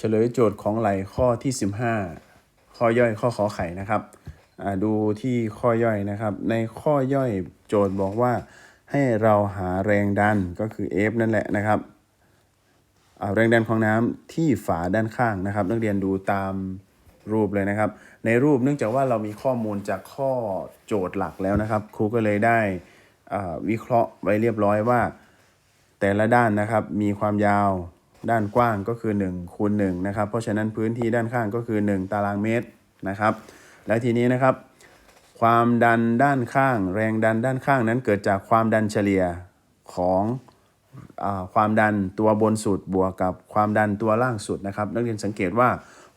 เฉลยโจทย์ของไหลข้อที่ 15 ข้อย่อยข้อขอไข่นะครับอ่าดูที่ข้อย่อยนะครับ ในข้อย่อยโจทย์บอกว่าให้เราหาแรงดันก็คือ F นั่นแหละนะครับอ่าแรงดันของน้ำที่ฝาด้านข้างนะครับ นักเรียนดูตามรูปเลยนะครับ ในรูปเนื่องจากว่าเรามีข้อมูลจากข้อโจทย์หลักแล้วนะครับ ครูก็เลยได้อ่าวิเคราะห์ไว้เรียบร้อยว่า แต่ละด้านนะครับมีความยาว ด้านกว้างก็คือ1คูณ1นะครับ เพราะฉะนั้นพื้นที่ด้านข้างก็คือ 1 ตารางเมตรนะครับ และทีนี้นะครับ ความดันด้านข้าง แรงดันด้านข้างนั้นเกิดจากความดันเฉลี่ยของอความดันตัวบนสุดบวกกับความดันตัวล่างสุดนะครับ นักเรียนสังเกตว่า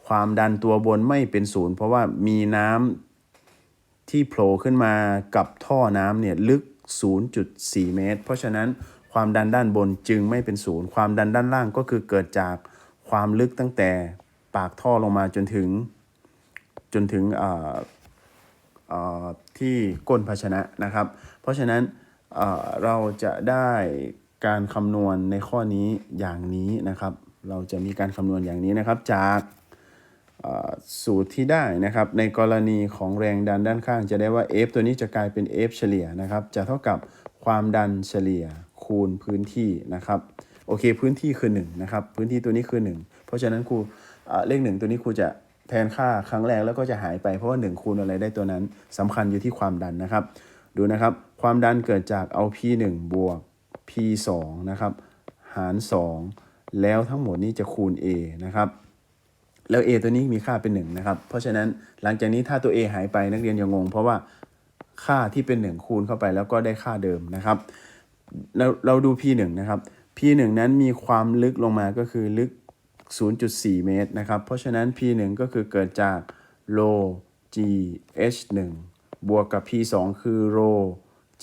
ความดันตัวบนไม่เป็นศูนย์เพราะว่ามีน้ำที่โผล่ขึ้นมากับท่อน้ำเนี่ยลึก 0.4 เมตร เพราะฉะนั้น ความดันด้านบนจึงไม่เป็นศูนย์ ความดันด้านล่างก็คือเกิดจากความลึกตั้งแต่ปากท่อลงมาจนถึง จนถึงที่ก้นภาชนะนะครับ เพราะฉะนั้นเราจะได้การคำนวณในข้อนี้อย่างนี้นะครับ เราจะมีการคำนวณอย่างนี้นะครับจากสูตรที่ได้นะครับ ในกรณีของแรงดันด้านข้างจะได้ว่า F ตัวนี้จะกลายเป็น F เฉลี่ยนะครับ จะเท่ากับความดันเฉลี่ย คูณพื้นที่นะครับโอเคพื้นที่คือ1นะครับพื้นที่ตัวนี้คือ 1 เพราะฉะนั้นครูเอ่อเลข1ตัวนี้ครูจะแทนค่าครั้งแรกแล้วก็จะหายไปเพราะว่า1คูณอะไรได้ตัวนั้นสำคัญอยู่ที่ความดันนะครับ ดูนะครับความดันเกิดจากเอา P 1 บวก P 2 นะครับหาร 2 แล้วทั้งหมดนี้จะคูณ A นะครับแล้ว a ตัวนี้มีค่าเป็น1นะครับเพราะฉะนั้นหลังจากนี้ถ้าตัว a หายไปนักเรียนย่างงง เพราะว่าค่าที่เป็น 1 คูณเข้าไปแล้วก็ได้ค่าเดิมนะครับ เราเราดู p 1 นะครับ p 1 นั้นมีความลึกลงมาก็คือลึก 0.4 เมตรนะครับ เพราะฉะนั้น p 1 ก็คือเกิดจาก rho g h 1 บวกกับ p 2 คือ rho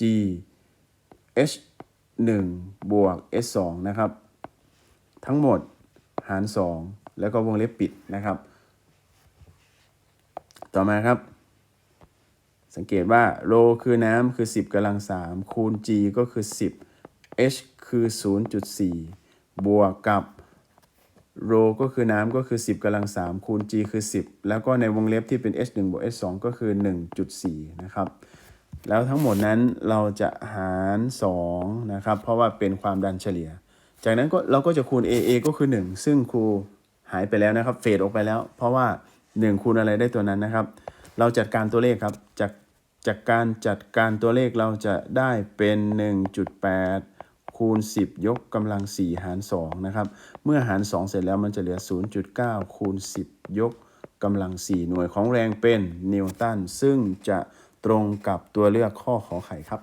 g h 1 บวก h 2นะครับ ทั้งหมดหาร 2 แล้วก็วงเล็บปิดนะครับ ต่อมาครับ สังเกตว่าโลคือน้ำคือ 10กำลัง 3 คูณ g ก็คือ 10 h คือ 0.4 บวกกับโรก็คือน้ำก็คือ 10กำลัง 3 คูณ g คือ 10 แล้วก็ในวงเล็บที่เป็น h 1บวก h 2ก็คือ 1.4 นะครับ แล้วทั้งหมดนั้นเราจะหาร2นะครับ เพราะว่าเป็นความดันเฉลี่ย จากนั้นก็เราก็จะคูณ AA ก็คือ 1 ซึ่งครูหายไปแล้วนะครับ เฟดออกไปแล้ว เพราะว่า 1 คูณอะไรได้ตัวนั้นนะครับ เราจัดการตัวเลขครับจาก จากการจัดการตัวเลขเราจะได้เป็น 1.8 คูณ 10 ยกกำลัง 4 หาร 2 นะครับ เมื่อหาร 2 เสร็จแล้วมันจะเหลือ 0.9 คูณ 10 ยกกำลัง 4 หน่วยของแรงเป็นนิวตันซึ่งจะตรงกับตัวเลือกข้อขอไข่ครับ